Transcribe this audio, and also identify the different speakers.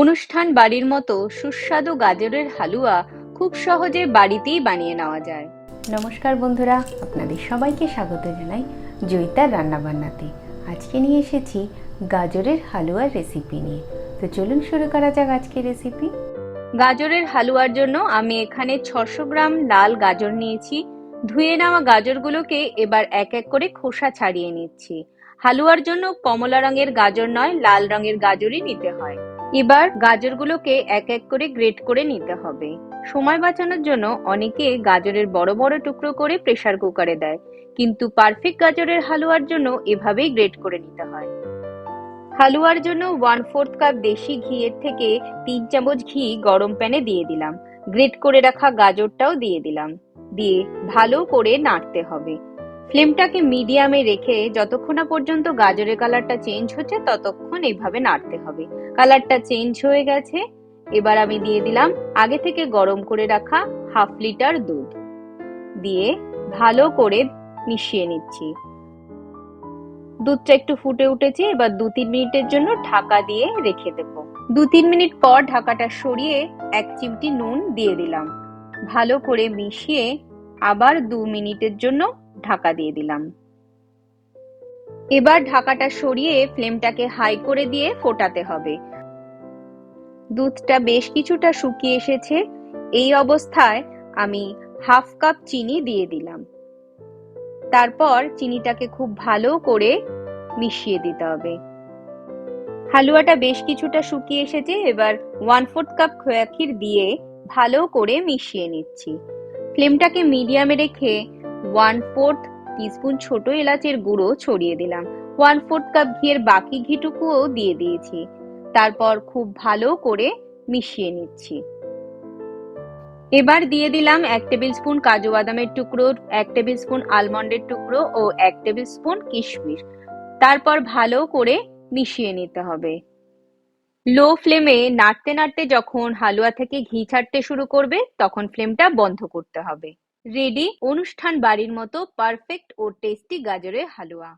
Speaker 1: অনুষ্ঠান বাড়ির মতো সুস্বাদু গাজরের হালুয়া খুব সহজে বাড়িতেই বানিয়ে নেওয়া যায়।
Speaker 2: নমস্কার বন্ধুরা আপনাদের সবাইকে স্বাগত জানাই জয়িতার রান্নাবান্নাতে। আজকে নিয়ে এসেছি গাজরের হালুয়ার রেসিপি নিয়ে। তো চলুন শুরু করা যাক আজকের রেসিপি
Speaker 1: গাজরের হালুয়ার জন্য আমি এখানে ছশো গ্রাম লাল গাজর নিয়েছি। ধুয়ে নেওয়া গাজরগুলোকে এবার এক এক করে খোসা ছাড়িয়ে নিচ্ছি। হালুয়ার জন্য কমলা রঙের গাজর নয় লাল রঙের গাজরই নিতে হয়। এবার গাজরগুলোকে এক এক করে গ্রেট করে নিতে হবে। সময় বাঁচানোর জন্য অনেকে গাজরের বড় বড় টুকরো করে প্রেসার কুকারে দেয়, কিন্তু পারফেক্ট গাজরের হালুয়ার জন্য এভাবেই গ্রেট করে নিতে হয়। হালুয়ার জন্য ওয়ান ফোর্থ কাপ দেশি ঘিয়ের থেকে তিন চামচ ঘি গরম প্যানে দিয়ে দিলাম। গ্রেট করে রাখা গাজরটাও দিয়ে দিলাম। দিয়ে ভালো করে নাড়তে হবে। ফ্লেমটাকে মিডিয়ামে রেখে যতক্ষণ না পর্যন্ত গাজরের কালারটা চেঞ্জ হচ্ছে, ততক্ষণ এইভাবে নাড়তে হবে। কালারটা চেঞ্জ হয়ে গেছে। এবার আমি দিয়ে দিলাম আগে থেকে গরম করে রাখা হাফ লিটার দুধ। দিয়ে ভালো করে মিশিয়ে নিচ্ছি। দুধটা একটু ফুটে উঠেছে, এবার দু তিন মিনিটের জন্য ঢাকা দিয়ে রেখে দেব। দু তিন মিনিট পর ঢাকাটা সরিয়ে এক চিমটি নুন দিয়ে দিলাম। ভালো করে মিশিয়ে আবার দু মিনিটের জন্য ঢাকা দিয়ে দিলাম। এবার ঢাকাটা সরিয়ে ফ্লেমটাকে হাই করে দিয়ে ফোটাতে হবে। দুধটা বেশ কিছুটা শুকিয়ে এসেছে। এই অবস্থায় আমি হাফ কাপ চিনি দিয়ে দিলাম। তারপর চিনিটাকে খুব ভালো করে মিশিয়ে দিতে হবে। হালুয়াটা বেশ কিছুটা শুকিয়ে এসেছে। এবার ওয়ান ফোর্থ কাপ খোয়া ক্ষীর দিয়ে ভালো করে মিশিয়ে নিচ্ছি। ফ্লেমটাকে মিডিয়ামে রেখে ওয়ান ফোর্থ টিস্পুন ছোট এলাচের গুঁড়ো ছড়িয়ে দিলাম। ওয়ান ফোর্থ কাপ ঘিয়ের বাকি ঘিটুকুও দিয়ে দিয়েছি। তারপর খুব ভালো করে মিশিয়ে নিচ্ছি। এবার দিয়ে দিলাম এক টেবিল স্পুন কাজু বাদামের টুকরো, এক টেবিল স্পুন আলমন্ডের টুকরো ও এক টেবিল স্পুন কিশমিশ। তারপর ভালো করে মিশিয়ে নিতে হবে। লো ফ্লেমে নাড়তে নাড়তে যখন হালুয়া থেকে ঘি ছাড়তে শুরু করবে, তখন ফ্লেমটা বন্ধ করতে হবে। রেডি অনুষ্ঠান বাড়ির মতো পারফেক্ট ও টেস্টি গাজরের হালুয়া।